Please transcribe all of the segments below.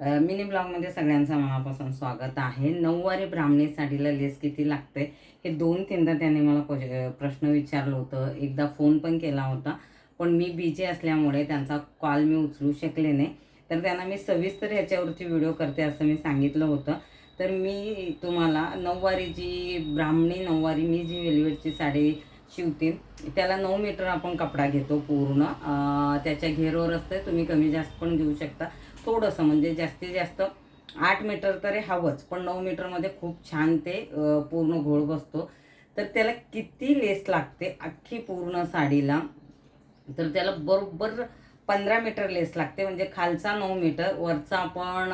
Mini ब्लॉगमध्ये सगळ्यांचं मनापासून स्वागत आहे. नऊवारी ब्राह्मणी साडीला लेस किती लागते? हे दोन तीनदा त्याने मला क्वेश- प्रश्न विचारलं होतं. एकदा फोन पण केला होता. पण मी बिजी असल्यामुळे त्यांचा कॉल मी उचलू शकले नाही. तर त्यांना मी सविस्तर ह्याच्यावरती व्हिडिओ करते असं मी सांगितलं होतं. तर मी तुम्हाला नऊवारी जी ब्राह्मणी नऊवारी मी जी वेलवेटची साडी शिवतील. त्याला नऊ मीटर आपण कपडा घेतो पूर्ण. त्याच्या घेरवर असते तुम्ही कमी जास्त पण घेऊ शकता. थोडंसं म्हणजे जास्तीत जास्त आठ मीटर तरी हवंच पण नऊ मीटरमध्ये खूप छान ते पूर्ण घोळ बसतो. तर त्याला किती लेस लागते अख्खी पूर्ण साडीला? तर त्याला बरोबर पंधरा मीटर लेस लागते म्हणजे खालचा नऊ मीटर वरचा आपण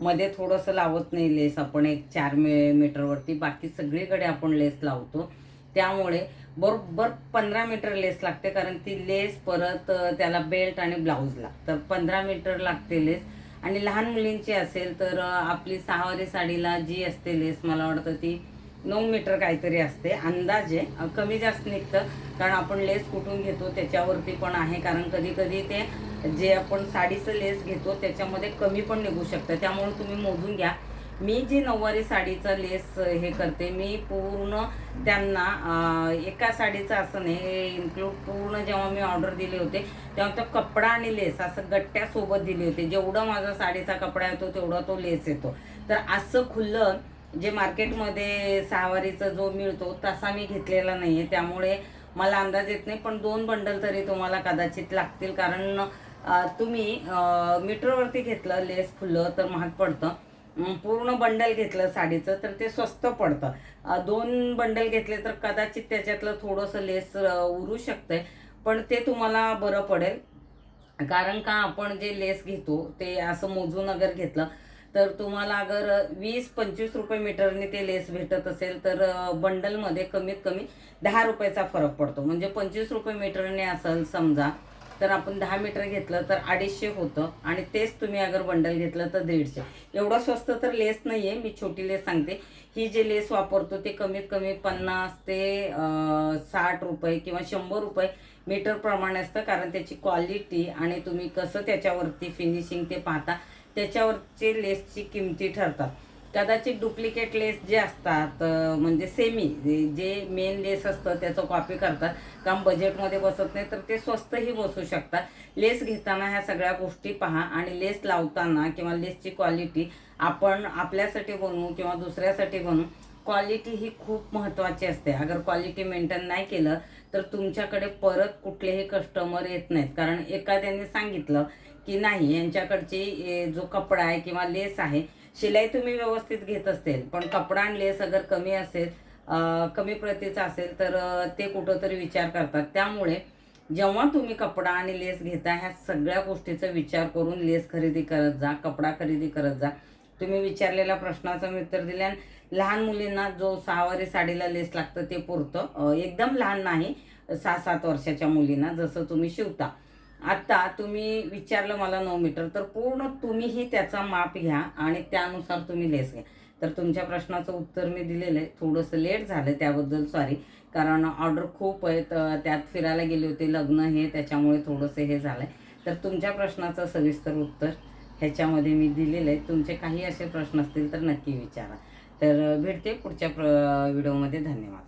मध्ये थोडंसं लावत नाही लेस आपण एक चार मी मीटरवरती. बाकी सगळीकडे आपण लेस लावतो. त्यामुळे बरोबर पंधरा मीटर लेस लागते कारण ती लेस परत त्याला बेल्ट आणि ब्लाऊजला तर पंधरा मीटर लागते लेस. आणि लहान मुलींची असेल तर आपली सहावारी साडीला जी असते लेस मला वाटतं ती नऊ मीटर काहीतरी असते. अंदाजे कमी जास्त निघतं कारण आपण लेस कुठून घेतो त्याच्यावरती पण आहे. कारण कधी कधी ते जे आपण साडीचं लेस घेतो त्याच्यामध्ये कमी पण निघू शकतं. त्यामुळे तुम्ही मोजून घ्या. मी जी नऊवारी साडीचं लेस हे करते मी पूर्ण त्यांना एका साडीचं असं नाही इन्क्लूड पूर्ण जेव्हा मी ऑर्डर दिले होते तेव्हा तो कपडा आणि लेस असं गट्ट्यासोबत दिले होते. जेवढं माझा साडीचा कपडा येतो तेवढा तो लेस येतो. तर असं खुल्लं जे मार्केटमध्ये सहावारीचा जो मिळतो तसा मी घेतलेला नाही आहे त्यामुळे मला अंदाज येत नाही पण दोन बंडल तरी तुम्हाला कदाचित लागतील. कारण तुम्ही मीटरवरती घेतलं लेस फुलं तर महाग पडतं. पूर्ण बंडल घेतलं साडीचं तर ते स्वस्त पडतं. दोन बंडल घेतले तर कदाचित त्याच्यातलं थोडंसं लेस उरू शकतंय पण ते तुम्हाला बरं पडेल. कारण का आपण जे लेस घेतो ते असं मोजून अगर घेतलं तर तुम्हाला अगर वीस पंचवीस रुपये मीटरने ते लेस भेटत असेल तर बंडलमध्ये कमीत कमी दहा रुपयाचा फरक पडतो. म्हणजे पंचवीस रुपये मीटरने असेल समजा तर आपण दहा मीटर घेतलं तर अडीचशे होतं. आणि तेच तुम्ही अगर बंडल घेतलं तर दीडशे. एवढं स्वस्त तर लेस नाही आहे मी छोटी लेस सांगते. ही जे लेस वापरतो ते कमीत कमी पन्नास ते साठ रुपये किंवा शंभर रुपये मीटर प्रमाणे असतं. कारण त्याची क्वालिटी आणि तुम्ही कसं त्याच्यावरती फिनिशिंग ते पाहता त्याच्यावरचे लेसची किमती ठरतात. कदाचित डुप्लिकेट लेस जे असतात म्हणजे सेमी जे मेन लेस असतं त्याचं कॉपी करतात. काम बजेटमध्ये बसत नाही तर ते स्वस्तही बसू शकतात. लेस घेताना ह्या सगळ्या गोष्टी पहा आणि लेस लावताना किंवा लेसची क्वालिटी आपण आपल्यासाठी बनवू किंवा दुसऱ्यासाठी बनवू क्वालिटी ही खूप महत्त्वाची असते. अगर क्वालिटी मेंटेन नाही केलं तर तुमच्याकडे परत कुठलेही कस्टमर येत नाहीत. कारण एखाद्याने सांगितलं की नाही यांच्याकडची जो कपडा आहे किंवा लेस आहे शिलाई तुम्ही व्यवस्थित घेत असतील पण कपडा आणि लेस अगर कमी असेल कमी प्रतीचा असेल तर ते कुठंतरी विचार करतात. त्यामुळे जेव्हा तुम्ही कपडा आणि लेस घेता ह्या सगळ्या गोष्टीचा विचार करून लेस खरेदी करत जा कपडा खरेदी करत जा. तुम्ही विचारलेल्या प्रश्नाचं मी उत्तर दिले लहान मुलींना जो सहावारी साडीला लेस लागतं ते पुरतं. एकदम लहान नाही सहा सात वर्षाच्या मुलींना जसं तुम्ही शिवता. आत्ता तुम्ही विचारलं मला नऊ मीटर तर पूर्ण तुम्हीही त्याचा माप घ्या आणि त्यानुसार तुम्ही लेस घ्या. तर तुमच्या प्रश्नाचं उत्तर मी दिलेलं आहे. थोडंसं लेट झालं त्याबद्दल सॉरी कारण ऑर्डर खूप आहे तर त्यात फिरायला गेले होते लग्न हे त्याच्यामुळे थोडंसं हे झालं आहे तर तुमच्या प्रश्नाचं सविस्तर उत्तर ह्याच्यामध्ये मी दिलेलं आहे. तुमचे काही असे प्रश्न असतील तर नक्की विचारा. तर भेटते पुढच्या प्र व्हिडिओमध्ये. धन्यवाद.